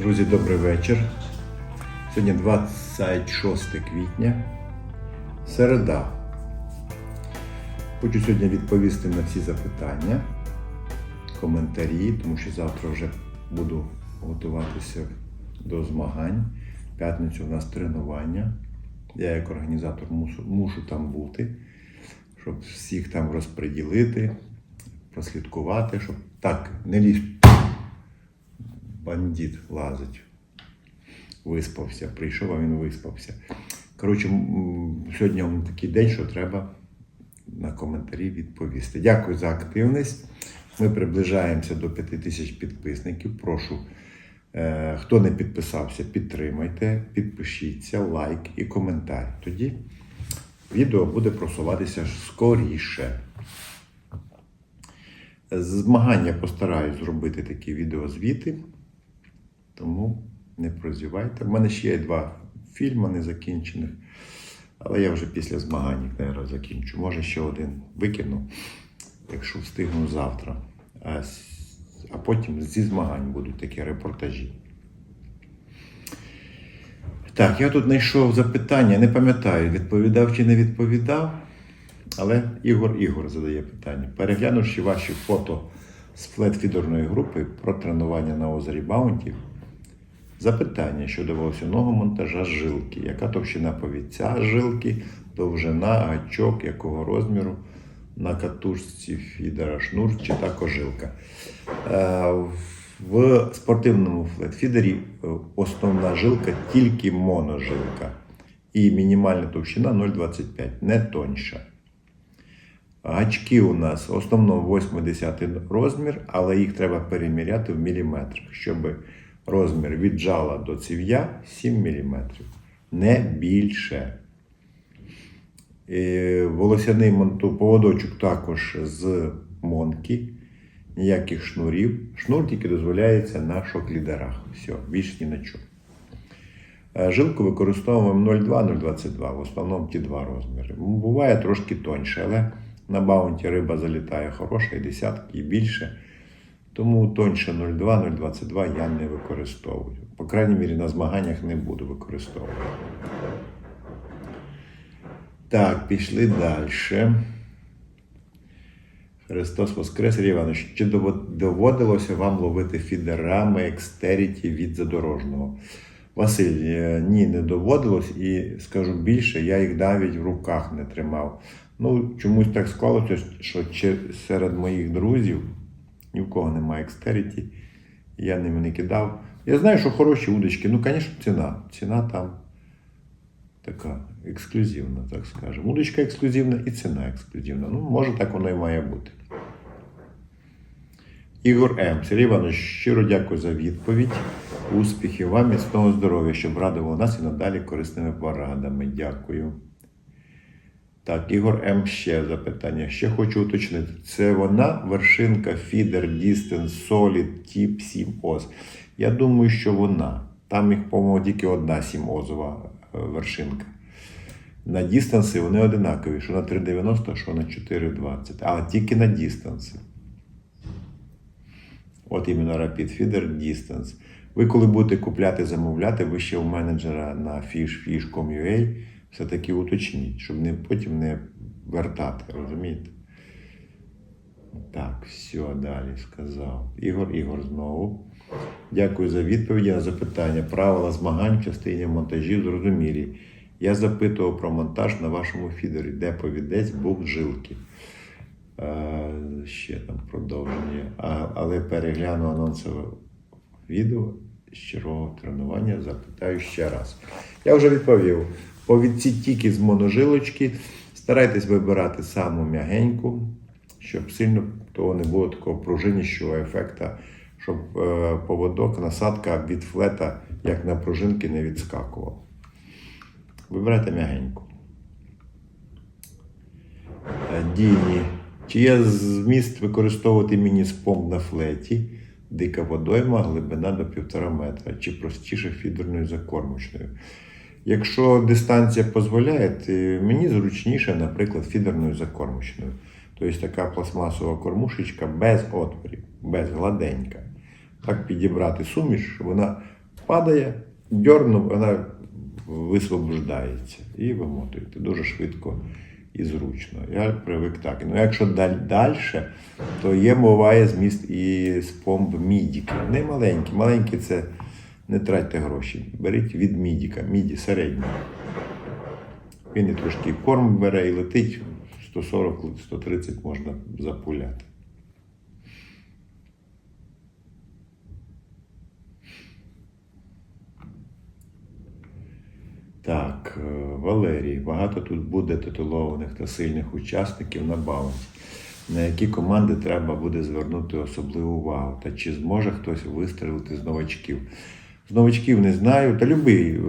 Друзі, добрий вечір. Сьогодні 26 квітня, середа. Хочу сьогодні відповісти на всі запитання, коментарі, тому що завтра вже буду готуватися до змагань. В п'ятницю у нас тренування. Я як організатор мушу, мушу там бути, щоб всіх там розподілити, прослідкувати, щоб так не лізь бандит лазить. Виспався, прийшов, а він виспався. Коротше, сьогодні м, такий день, що треба на коментарі відповісти. Дякую за активність. Ми приближаємося до 5 тисяч підписників. Прошу, е, хто не підписався, підтримайте, підпишіться, лайк і коментар. Тоді відео буде просуватися скоріше. Змагання постараюсь зробити такі відеозвіти, тому не прозівайте. У мене ще є два фільми незакінчених, але я вже після змагань їх, наверное, закінчу. Може, ще один викину, якщо встигну завтра. А, а потім зі змагань будуть такі репортажі. Так, я тут знайшов запитання, не пам'ятаю, відповідав чи не відповідав. Але Ігор Ігор задає питання. Переглянувши ваші фото з флетфідерної групи про тренування на озері Баунті, запитання щодо волосяного монтажа жилки. Яка товщина повіця жилки, довжина, гачок, якого розміру на катушці фідера, шнур чи також жилка. Е, В спортивному флетфідері е, основна жилка тільки моножилка. І мінімальна товщина 0,25, не тоньша. Гачки у нас в основному 8-10 розмір, але їх треба переміряти в міліметрах, щоб розмір від жала до ців'я 7 мм. Не більше. Е, Волосяний поводочок також з монки, ніяких шнурів. Шнур тільки дозволяється на шок-лідерах. Все, більш ні на чому. Е, Жилку використовуємо 0,2-0,22, в основному ті два розміри. Буває трошки тоньше, але на баунті риба залітає хороша, і десятки, і більше. Тому тоньше 0,2-0,22 я не використовую. По крайній мірі на змаганнях не буду використовувати. Так, пішли далі. Христос Воскрес, Іванович, чи доводилося вам ловити фідерами екстеріті від задорожного? Василь, е, ні, не доводилось, і скажу більше, я їх навіть в руках не тримав. Ну, чомусь так склалося, що серед моїх друзів ні в кого немає екстеріті, я ними не кидав. Я знаю, що хороші удочки, ну, звісно, ціна. Ціна там така ексклюзивна, так скажемо. Удочка ексклюзивна і ціна ексклюзивна. Ну, може, так воно і має бути. Ігор М. Сергій Іванович, щиро дякую за відповідь. Успіхів вам, міцного здоров'я, щоб радував нас і надалі корисними порадами. Дякую. Так, Ігор М. ще запитання. Ще хочу уточнити. Це вона вершинка Feeder Distance Solid Tip 7 Oz. Я думаю, що вона. Там їх, по-моєму, тільки одна 7 озова е, вершинка. На дістанси вони одинакові, що на 3,90, що на 4,20. А тільки на дістанси. От іменно Rapid Feeder Distance. Ви коли будете купляти, замовляти, ви ще у менеджера на fishfish.com.ua все-таки уточніть, щоб не, потім не вертати, розумієте? Так, все, далі сказав. Ігор, Ігор знову. Дякую за відповіді на запитання. Правила змагань в частині монтажів зрозумілі. Я запитував про монтаж на вашому фідері, де повідець був жилки. Е, ще там продовження. А, але перегляну анонсове відео з чергового тренування, запитаю ще раз. Я вже відповів. Повідці тільки з моножилочки. Старайтесь вибирати саму м'ягеньку, щоб сильно того не було такого пружинищого ефекту, щоб е, поводок, насадка від флета, як на пружинки, не відскакував. Вибирайте м'ягеньку. Е, Діні. Чи є зміст використовувати міні-спомп на флеті, дика водойма, глибина до 1,5 метра, чи простіше фідерною закормочною? Якщо дистанція дозволяє, мені зручніше, наприклад, фідерною закормочною. Тобто така пластмасова кормушечка без отворів, без гладенька. Так підібрати суміш, вона падає, дьорнув, вона висвобождається і вимотуєте дуже швидко і зручно. Я привик так. Ну, якщо далі, то є буває зміст і з помп мідіки. Не маленькі. Маленькі це не тратьте гроші. Беріть від мідіка, міді середній. Він і трошки корм бере і летить 140-130 можна запуляти. Так, е, Валерій, багато тут буде титулованих та сильних учасників на баунсі. На які команди треба буде звернути особливу увагу? Та чи зможе хтось вистрелити з новачків? Новачків не знаю. Та любий, е,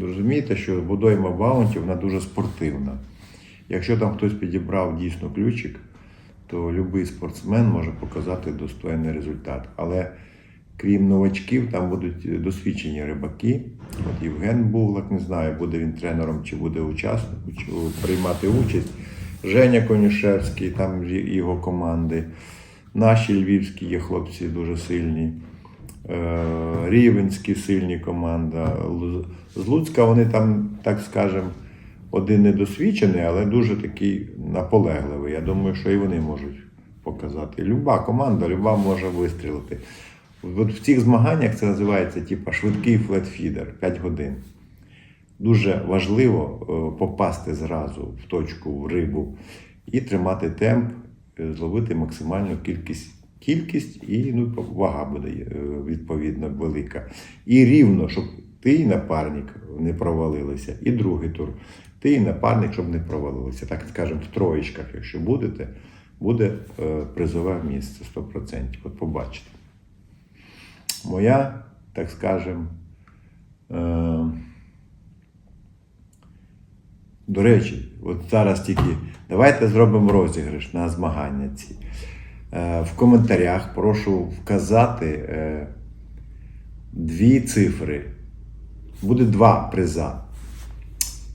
розумієте, що водойма баунті вона дуже спортивна. Якщо там хтось підібрав дійсно ключик, то будь-який спортсмен може показати достойний результат. Але крім новачків, там будуть досвідчені рибаки. От Євген Буглак, не знаю, буде він тренером чи буде учасником, чи приймати участь. Женя Конюшевський, там його команди. Наші львівські є хлопці дуже сильні. Е, Рівенські сильні команда. З Луцька вони там, так скажемо, один недосвідчений, але дуже такий наполегливий. Я думаю, що і вони можуть показати. Люба команда, люба може вистрілити. От в цих змаганнях це називається типа, швидкий флетфідер 5 годин. Дуже важливо е, попасти зразу в точку в рибу і тримати темп, е, зловити максимальну кількість. Кількість і ну, вага буде е, відповідно велика. І рівно, щоб ти і напарник не провалилися, і другий тур. Ти і напарник, щоб не провалилися. Так скажемо, в троєчках, якщо будете, буде е, призове місце 100%. От побачите. Моя, так скажемо, е, до речі, от зараз тільки давайте зробимо розіграш на змагання ці. Е, В коментарях прошу вказати е, дві цифри. Буде два приза.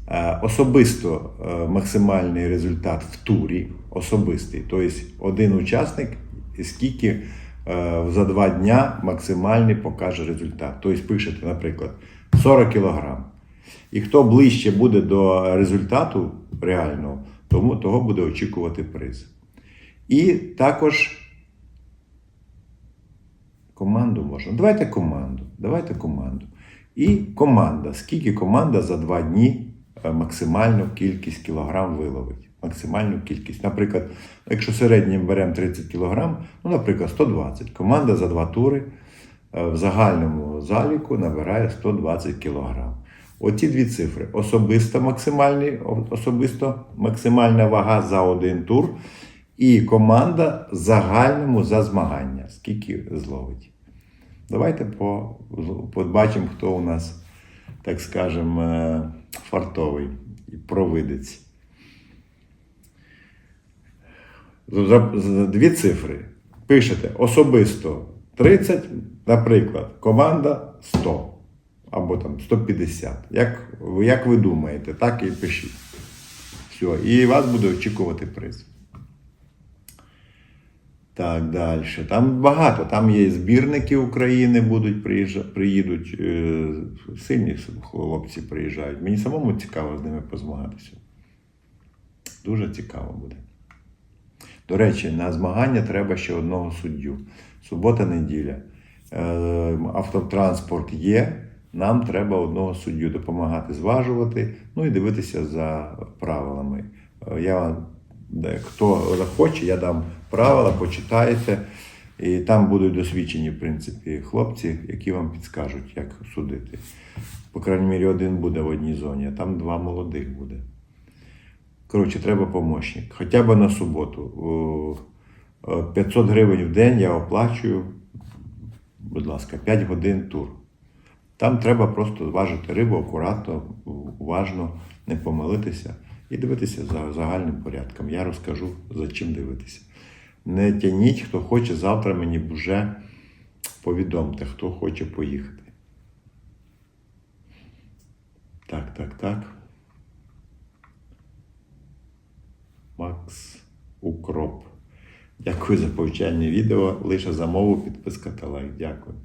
Е, Особисто максимальний результат в турі, особистий. Тобто один учасник, скільки за два дня максимальний покаже результат. Тобто пишете, наприклад, 40 кг. І хто ближче буде до результату реального, тому того буде очікувати приз. І також команду можна. Давайте команду. Давайте команду. І команда. Скільки команда за два дні е, максимальну кількість кілограм виловить? Максимальну кількість. Наприклад, якщо середнім беремо 30 кілограм, ну, наприклад, 120. Команда за два тури е, в загальному заліку набирає 120 кілограм. Оці дві цифри. Особисто, особисто максимальна вага за один тур. І команда загальному за змагання. Скільки зловить. Давайте по, побачимо, хто у нас, так скажемо, е, фартовий провидець. Дві цифри. Пишете особисто 30, наприклад, команда 100 або там 150. Як, як ви думаєте, так і пишіть. Все, і вас буде очікувати приз. Так, далі. Там багато. Там є збірники України, будуть приїдуть, е, сильні хлопці приїжджають. Мені самому цікаво з ними позмагатися. Дуже цікаво буде. До речі, на змагання треба ще одного суддю. Субота-неділя. Е, Автотранспорт є. Нам треба одного суддю допомагати зважувати, ну і дивитися за правилами. Е, Я хто захоче, я дам правила, почитайте. І там будуть досвідчені, в принципі, хлопці, які вам підскажуть, як судити. По крайній мірі, один буде в одній зоні, а там два молодих буде. Коротше, треба помощник. Хоча б на суботу. О, о, 500 гривень в день я оплачую, будь ласка, 5 годин тур. Там треба просто зважити рибу акуратно, уважно, не помилитися і дивитися за загальним порядком. Я розкажу, за чим дивитися. Не тяніть, хто хоче, завтра мені вже повідомте, хто хоче поїхати. Так, так, так. Макс Укроп. Дякую за повчальне відео. Лише за мову, підписка та лайк. Дякую.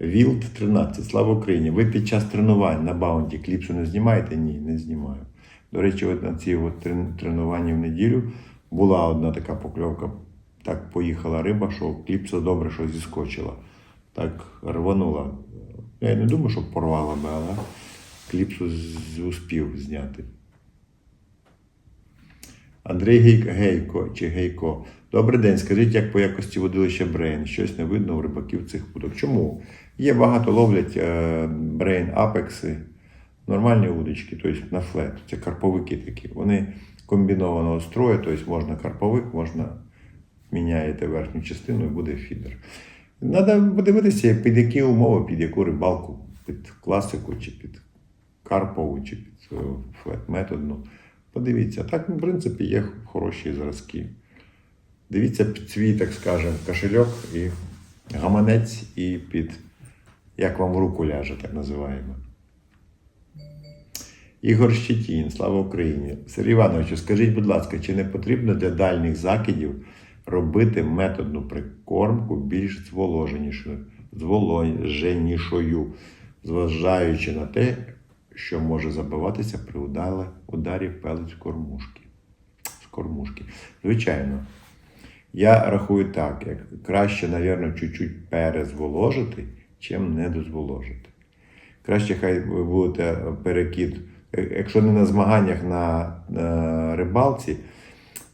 Вілд 13. Слава Україні! Ви під час тренувань на баунті кліпсу не знімаєте? Ні, не знімаю. До речі, от на цій от трен- тренуванні в неділю була одна така покльовка. Так поїхала риба, що кліпса добре, що зіскочила. Так рванула. Я не думаю, що порвала би, але кліпсу з- успів зняти. Андрій Гей- Гейко чи Гейко. Добрий день. Скажіть, як по якості водилища Брейн? Щось не видно у рибаків цих вудок. Чому? Є багато ловлять е, Брейн апекси, нормальні удочки, тобто на флет. Це карповики такі. Вони комбінованого строю, тобто можна карповик, можна міняєте верхню частину і буде фідер. Треба подивитися, під які умови, під яку рибалку, під класику, чи під карпову, чи під е, флет-методну. Подивіться. Так, в принципі, є хороші зразки. Дивіться під свій, так скажемо, кошельок і гаманець, і під як вам в руку ляже, так називаємо. Ігор Щетін, слава Україні. Сергій Івановичу, скажіть, будь ласка, чи не потрібно для дальніх закидів робити методну прикормку більш зволоженішою, зволоженішою, зважаючи на те, що може забиватися при ударі, пелець кормушки. З кормушки. Звичайно, я рахую так, як краще, мабуть, чуть-чуть перезволожити, чим не дозволожити. Краще хай ви будете перекид, е, якщо не на змаганнях на, на рибалці,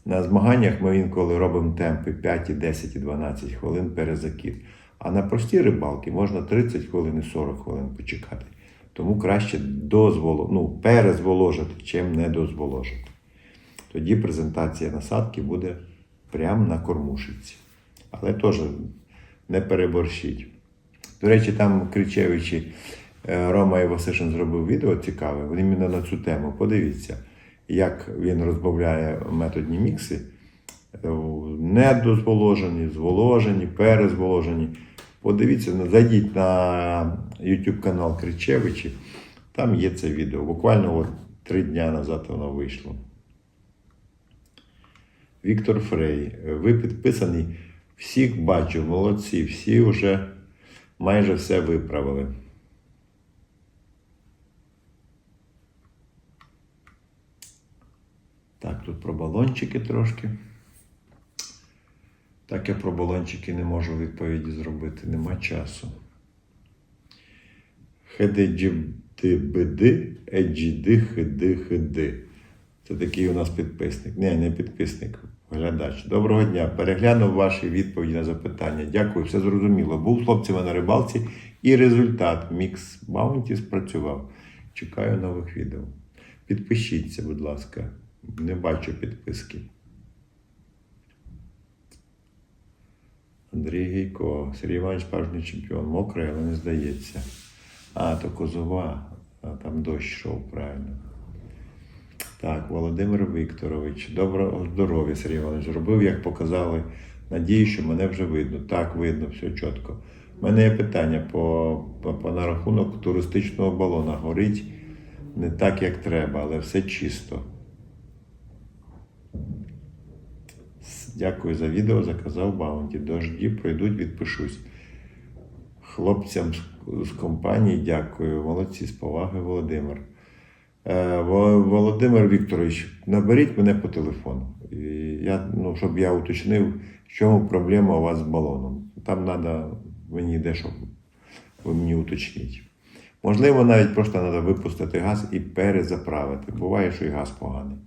на змаганнях ми інколи робимо темпи 5, 10 і 12 хвилин перезакид. А на прості рибалки можна 30 хвилин і 40 хвилин почекати. Тому краще дозволо, ну, перезволожити, чим не дозволожити. Тоді презентація насадки буде прямо на кормушиці. Але теж не переборщіть. До речі, там Кричевичі е, Рома Івасишин зробив відео цікаве, він іменно на цю тему. Подивіться, як він розбавляє методні мікси. е, Недозволожені, зволожені, перезволожені. Подивіться, ну, зайдіть на YouTube канал Кричевичі, там є це відео. Буквально от три дні назад воно вийшло. Віктор Фрей, ви підписані. Всіх бачу, молодці, всі вже майже все виправили. Так, тут про балончики трошки. Так, я про балончики не можу відповіді зробити, нема часу. Хедеджібди, еджіди, хиди, хиди. Це такий у нас підписник. Ні, не підписник, глядач. Доброго дня. Переглянув ваші відповіді на запитання. Дякую, все зрозуміло. Був хлопцями на рибалці і результат мікс Баунті спрацював. Чекаю нових відео. Підпишіться, будь ласка. Не бачу підписки. Андрій Гейко, Сергій Іванович справжній чемпіон. Мокрий, але не здається. А, то Козова, а там дощ йшов, правильно. Так, Володимир Вікторович, доброго здоров'я, Сергій Іванович. Зробив, як показали. Надію, що мене вже видно. Так, видно, все чітко. У мене є питання по, по, по на рахунок туристичного балона. Горить не так, як треба, але все чисто. Дякую за відео, заказав Баунті. Дожді пройдуть, відпишусь. Хлопцям з компанії дякую. Молодці, з поваги, Володимир. Е, Во- Володимир Вікторович, наберіть мене по телефону. Я, ну, щоб я уточнив, в чому проблема у вас з балоном. Там треба мені дещо ви мені уточніть. Можливо, навіть просто треба випустити газ і перезаправити. Буває, що і газ поганий.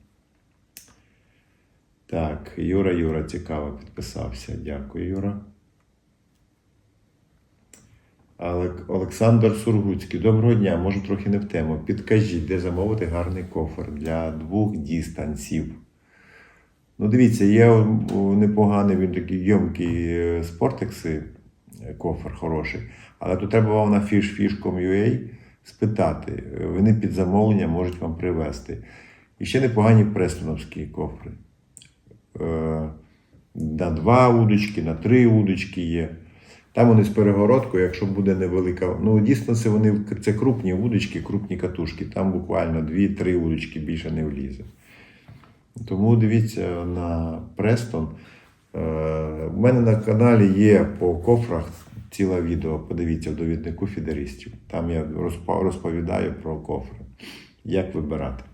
Так, Юра, Юра, цікаво, підписався. Дякую, Юра. Олександр Сургуцький. Доброго дня, може трохи не в тему. Підкажіть, де замовити гарний кофер для двох дістанців. Ну, дивіться, є непоганий він такий йомкий е, спортекси, е, кофер хороший. Але тут треба вам на fishfish.com.ua спитати. Вони під замовлення можуть вам привезти. І ще непогані престоновські кофри. Е, На два удочки, на три удочки є. Там вони з перегородкою, якщо буде невелика. Ну, дістанси вони це крупні вудочки, крупні катушки. Там буквально 2-3 удочки більше не влізе. Тому дивіться на Престон. Е, У мене на каналі є по кофрах ціле відео, подивіться в довіднику фідеристів. Там я розповідаю про кофри, як вибирати.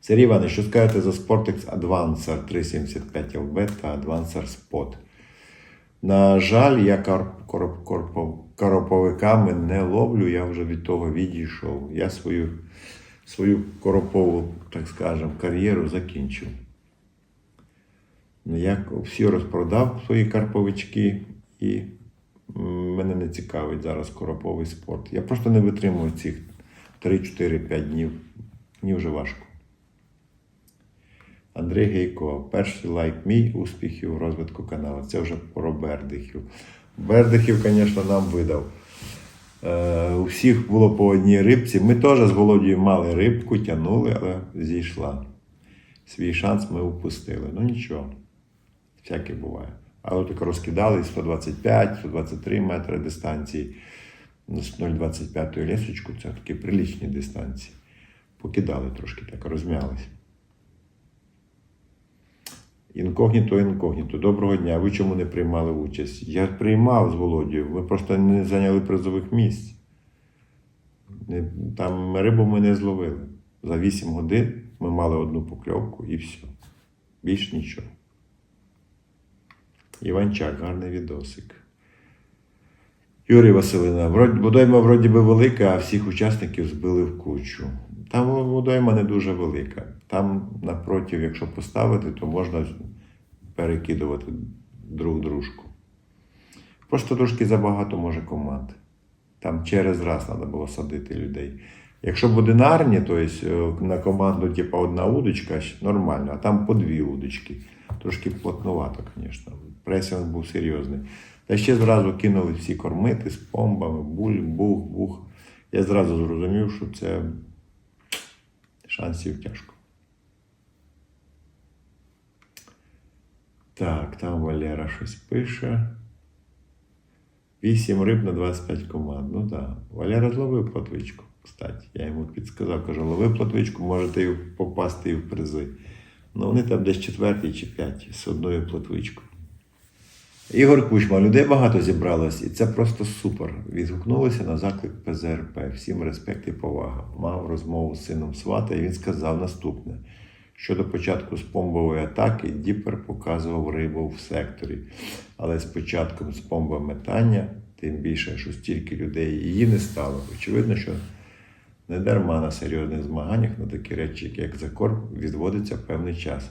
Сергій Іванович, що скажете за Sportex Advancer 375 LB та Advancer Spot? На жаль, я короповиками не ловлю, я вже від того відійшов. Я свою, свою коропову, так скажемо, кар'єру закінчив. Ну, Я всі розпродав свої карповички і мене не цікавить зараз короповий спорт. Я просто не витримую цих 3-4-5 днів. Мені вже важко. Андрій Гейко, перший лайк мій успіхів у розвитку каналу. Це вже про Бердихів. Бердихів, звісно, нам видав. Е, у було по одній рибці. Ми теж з Володією мали рибку, тягнули, але зійшла. Свій шанс ми упустили. Ну нічого, всяке буває. Але так розкидали 125, 123 метри дистанції. Ну, З 0,25 лісочку це такі прилічні дистанції. Покидали трошки так, розм'ялись. Інкогніто, інкогніто. Доброго дня. Ви чому не приймали участь? Я приймав з Володією, ви просто не зайняли призових місць. Там рибу ми не зловили. За 8 годин ми мали одну покльовку і все. Більш нічого. Іванчак, гарний відосик. Юрій Василина, водойма вроді би велика, а всіх учасників збили в кучу. Там водойма не дуже велика. Там напротив, якщо поставити, то можна перекидувати друг дружку. Просто трошки забагато може команд. Там через раз треба було садити людей. Якщо б одинарні, то е, на команду, типу, одна удочка, нормально, а там по дві удочки. Трошки плотнувато, звісно. Пресінг був серйозний. Та ще зразу кинули всі кормити з помбами, буль, бух, бух. Я зразу зрозумів, що це шансів тяжко. Так, там Валера щось пише. 8 риб на 25 команд. Ну так. Валера зловив платвичку, кстати. Я йому підсказав, кажу, лови платвичку, можете попасти і в призи. Ну, вони там десь четвертий чи п'ятий з одною платвичкою. Ігор Кучма, людей багато зібралось, і це просто супер. Відгукнулися на заклик ПЗРП. Всім респект і повага. Мав розмову з сином свата, і він сказав наступне: щодо початку спомбової атаки, Діпер показував рибу в секторі. Але з початком спомбометання, тим більше, що стільки людей її не стало. Очевидно, що не дарма на серйозних змаганнях на такі речі, як закорм, відводиться певний час.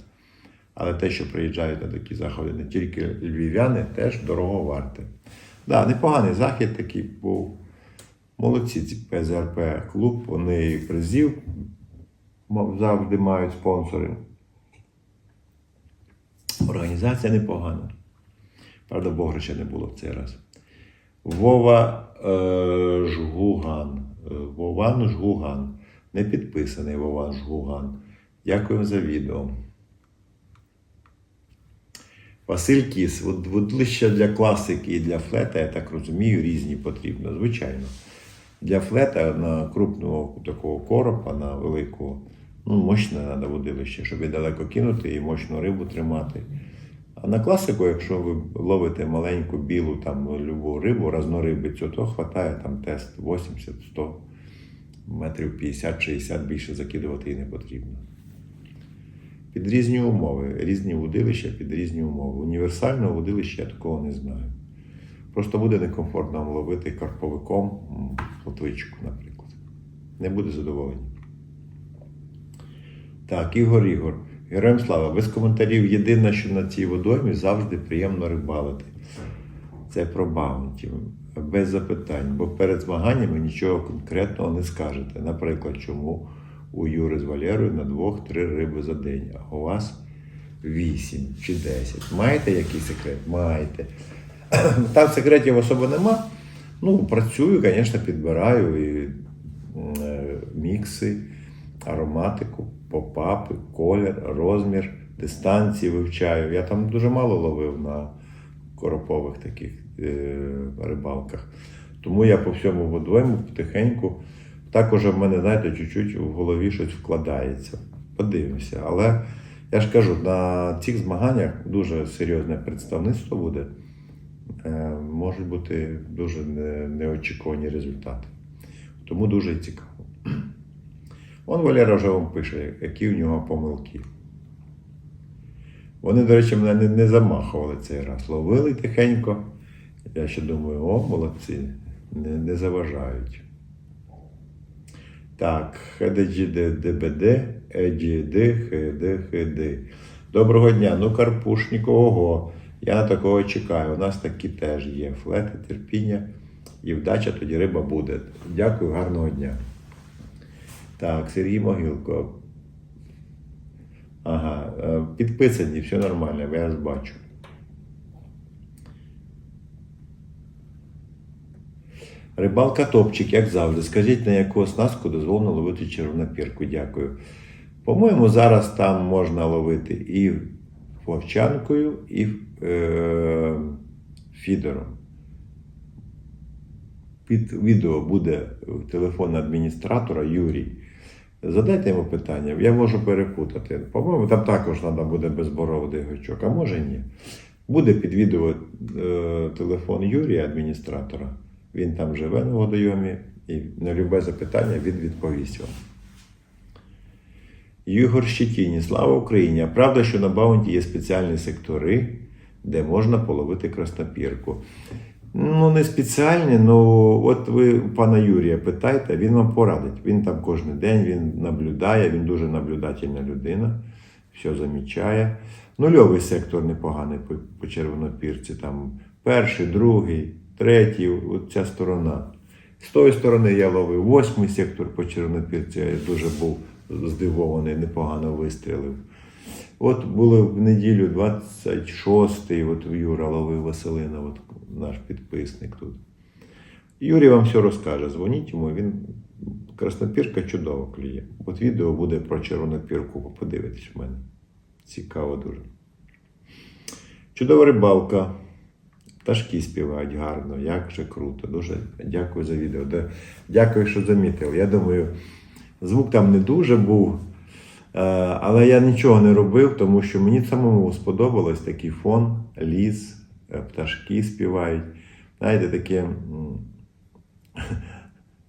Але те, що приїжджають на такі заходи не тільки львів'яни, теж дорого варте. Да, непоганий захід такий був. Молодці ці ПЗРП клуб, вони призів завжди мають спонсори. Організація непогана. Правда, Бограча не було в цей раз. Вова е, Жгуган. Е, Вован Жгуган. Не підписаний Вован Жгуган. Дякуємо за відео. Василь Кіс, Вод- для класики і для флета, я так розумію, різні потрібно, звичайно. Для флета на крупного такого коропа, на великого, ну, мощне треба водилище, щоб і далеко кинути і мощну рибу тримати. А на класику, якщо ви ловите маленьку білу там любу рибу, разнорибицю, то хватає там тест 80-100 метрів 50-60 більше закидувати і не потрібно. Під різні умови, різні водилища під різні умови. Універсального водилища я такого не знаю. Просто буде некомфортно ловити карповиком плотвичку, наприклад. Не буде задоволення. Так, Ігор Ігор. Героям слава, без коментарів. Єдине, що на цій водоймі завжди приємно рибалити. Це про баунті. Без запитань, бо перед змаганнями нічого конкретного не скажете. Наприклад, чому у Юри з Валерою на двох-три риби за день, а у вас вісім чи десять. Маєте якийсь секрет? Маєте. Там секретів особо нема. Ну, працюю, звісно, підбираю і е, мікси, ароматику, попапи, колір, розмір, дистанції вивчаю. Я там дуже мало ловив на коропових таких е, рибалках. Тому я по всьому водойму потихеньку. Також в мене, знаєте, чуть-чуть в голові щось вкладається. Подивимося. Але я ж кажу, на цих змаганнях дуже серйозне представництво буде. е, можуть бути дуже не- неочікувані результати. Тому дуже цікаво. Он Валера вже вам пише, які у нього помилки. Вони, до речі, мене не, замахували цей раз. Ловили тихенько. Я ще думаю, о, молодці, не, не заважають. Так, ХДГДБД, ЕДД, ХД, ХД. Доброго дня. Ну, Карпушнік, ого. Я на такого чекаю. У нас такі теж є. Флети, терпіння і вдача, тоді риба буде. Дякую, гарного дня. Так, Сергій Могилко. Ага, е, підписані, все нормально, я вас бачу. Рибалка топчик, як завжди. Скажіть, на яку оснастку дозволено ловити червонопірку? Дякую. По-моєму, зараз там можна ловити і вовчанкою, і е, фідером. Під відео буде телефон адміністратора Юрій. Задайте йому питання, я можу перепутати. По-моєму, там також треба буде безборовий гачок, а може ні. Буде під відео е, телефон Юрія, адміністратора. Він там живе на водойомі і на любе запитання він відповість вам. Ігор Щетіні, слава Україні! А правда, що на Баунті є спеціальні сектори, де можна половити краснопірку. Ну, не спеціальні, ну от ви пана Юрія питайте, він вам порадить. Він там кожен день він наблюдає, він дуже наблюдательна людина, все замічає. Нульовий сектор непоганий по, по червонопірці. Там перший, другий, третій, от ця сторона. З тої сторони я ловив восьмий сектор по червонопірці, я дуже був здивований, непогано вистрілив. От було в неділю 26-й, от Юра ловив Василина, от наш підписник тут. Юрій вам все розкаже. Дзвоніть йому, він краснопірка чудово клює. От відео буде про червонопірку, подивитесь в мене. Цікаво дуже. Чудова рибалка. Пташки співають гарно, як же круто. Дуже дякую за відео. Дякую, що замітив. Я думаю, звук там не дуже був. Е, Але я нічого не робив, тому що мені самому сподобалось такий фон, ліс, е, пташки співають. Знаєте, таке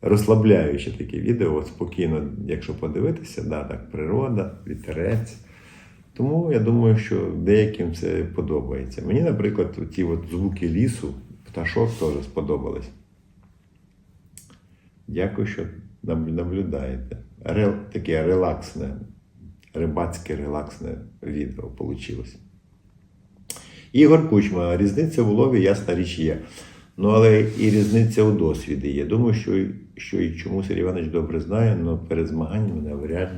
розслабляюче таке відео, спокійно, якщо подивитися, да, так, природа, вітерець. Тому я думаю, що деяким це подобається. Мені, наприклад, ті от звуки лісу, пташок теж сподобались. Дякую, що наблюдаєте. Таке релаксне, рибацьке релаксне відео вийшло. Ігор Кучма, різниця в улові, ясна річ є. Ну, але і різниця у досвіді є. Думаю, що, що і чому Сергій Іванович добре знає, але перед змаганнями навряд,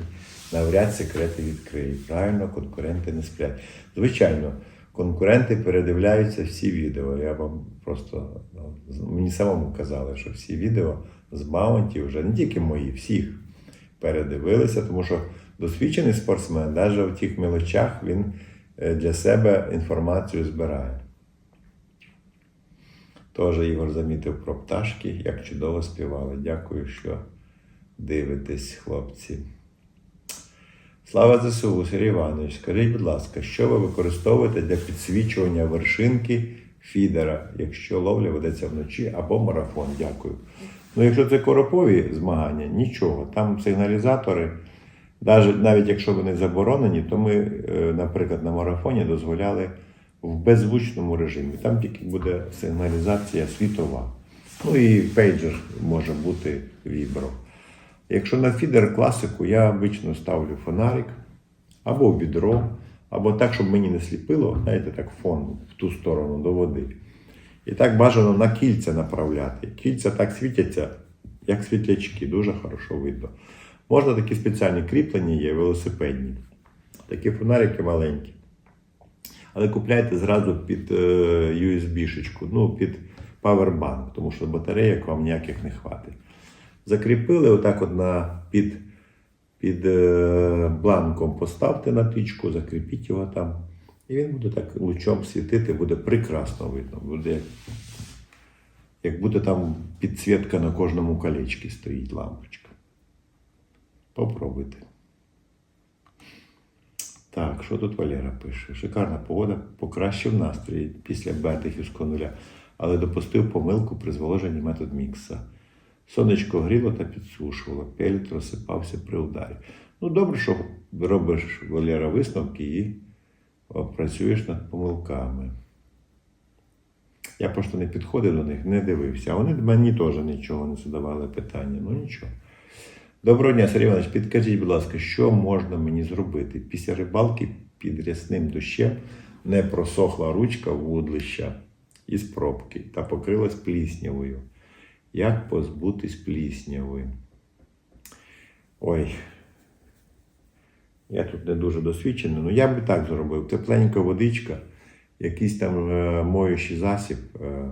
навряд секрети відкриє. Правильно, конкуренти не сплять. Звичайно, конкуренти передивляються всі відео. Я вам просто ну, мені самому казали, що всі відео з Баунті вже не тільки мої, всіх передивилися, тому що досвідчений спортсмен, навіть в тих мелочах, він е, для себе інформацію збирає. Теж Ігор замітив про пташки, як чудово співали. Дякую, що дивитесь, хлопці. Слава ЗСУ, Сергій Іванович, скажіть, будь ласка, що ви використовуєте для підсвічування вершинки фідера, якщо ловля ведеться вночі або марафон? Дякую. Ну, якщо це коропові змагання, нічого. Там сигналізатори, навіть, якщо вони заборонені, то ми, е, наприклад, на марафоні дозволяли в беззвучному режимі. Там тільки буде сигналізація світова. Ну і пейджер може бути вібро. Якщо на фідер класику, я обично ставлю фонарик або відро, або так, щоб мені не сліпило, знаєте, так фон в ту сторону до води. І так бажано на кільця направляти. Кільця так світяться, як світлячки, дуже хорошо видно. Можна такі спеціальні кріплення є, велосипедні. Такі фонарики маленькі. Але купляйте зразу під е, USB-шечку, ну, під павербанк, тому що батарейок вам ніяких не хватить. Закріпили отак от на, під, під е, бланком поставте на тичку, закріпіть його там. І він буде так лучом світити, буде прекрасно видно. Буде, як буде там підсвітка на кожному колечці стоїть лампочка. Попробуйте. Так, що тут Валера пише? Шикарна погода, покращив настрій після Бетихівського нуля, але допустив помилку при зволоженні метод мікса. Сонечко гріло та підсушувало, пеліт розсипався при ударі. Ну, добре, що робиш Валера висновки і працюєш над помилками. Я просто не підходив до них, не дивився. А вони мені теж нічого не задавали питання. Ну нічого. Доброго дня, Сергій Іванович, підкажіть, будь ласка, що можна мені зробити? Після рибалки під рясним дощем не просохла ручка вудлища із пробки та покрилась пліснявою. Як позбутись плісняви? Ой. Я тут не дуже досвідчений, ну я би так зробив. Тепленька водичка, якийсь там е, моючий засіб, е,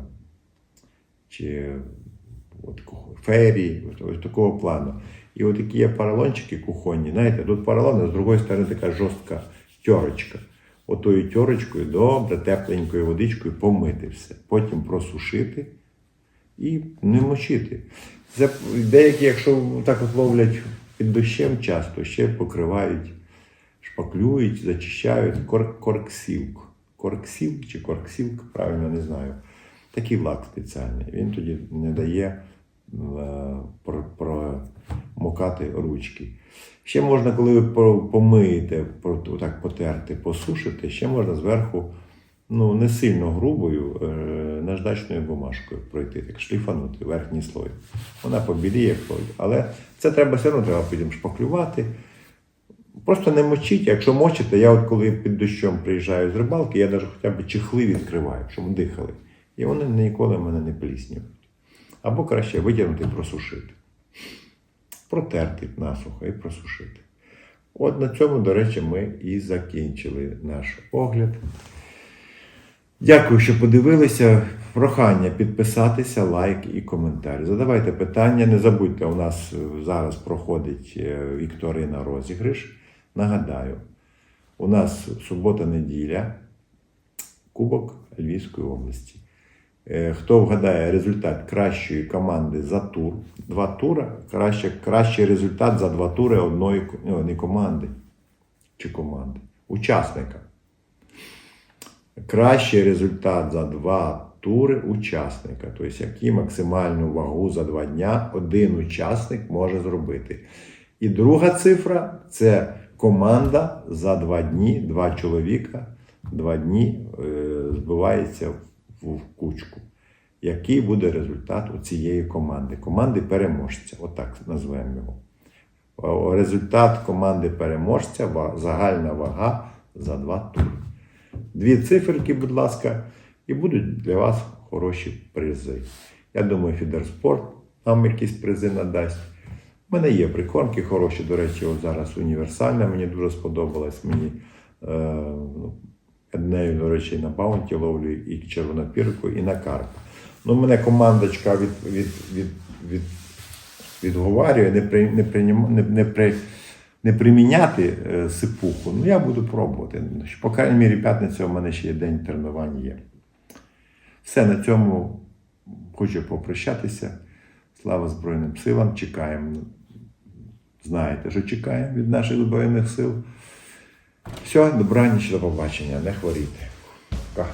чи от, ось, ось такого плану. І от такі є поролончики кухонні. Знаєте, тут поролон, а з другої сторони така жорстка тьорочка. Отою тьорочкою добре, тепленькою водичкою помити все. Потім просушити і не мочити. Деякі, якщо так от ловлять під дощем часто, ще покривають, шпаклюють, зачищають кор- корксілк. Корксілк чи корксілк, правильно не знаю. Такий лак спеціальний. Він тоді не дає промокати ручки. Ще можна, коли ви помиєте, так потерти, посушите, ще можна зверху ну, не сильно грубою е, наждачною бумажкою пройти, так шліфанути верхній слой. Вона побіліє, але це треба все одно треба потім шпаклювати. Просто не мочіть, якщо мочите, я от коли під дощом приїжджаю з рибалки, я навіть хоча б чехли відкриваю, щоб дихали. І вони ніколи в мене не пліснюють. Або краще витягнути і просушити. Протерти насухо і просушити. От на цьому, до речі, ми і закінчили наш огляд. Дякую, що подивилися. Прохання підписатися, лайк і коментар. Задавайте питання. Не забудьте, у нас зараз проходить е, вікторина розіграш. Нагадаю, у нас субота-неділя, Кубок Львівської області. Е, Хто вгадає результат кращої команди за тур, два тура, краще, кращий результат за два тури одної ну, не команди чи команди, учасника. Кращий результат за два тури учасника. Тобто, який максимальну вагу за два дня один учасник може зробити. І друга цифра це команда за два дні, два чоловіка, два дні е, збивається в, в кучку. Який буде результат у цієї команди? Команди переможця, отак назвемо його. Результат команди переможця, загальна вага за два тури. Дві циферки, будь ласка, і будуть для вас хороші призи. Я думаю, Фідерспорт нам якісь призи надасть. У мене є прикормки хороші, до речі, от зараз універсальна, мені дуже сподобалась. Мені е, ну, нею, до речі, на баунті ловлю, і червонопірку, і на карпа. Ну, мене командочка від, від, від, від, відговарює не, при, не, прийнім- не, не, при, не приміняти е, сипуху. Ну, я буду пробувати. По крайній мірі, п'ятниця у мене ще є день тренувань є. Все, на цьому хочу попрощатися. Слава Збройним силам. Чекаємо. Знаєте, що чекаємо від наших Збройних сил. Все, добраніч, до побачення. Не хворійте. Пока.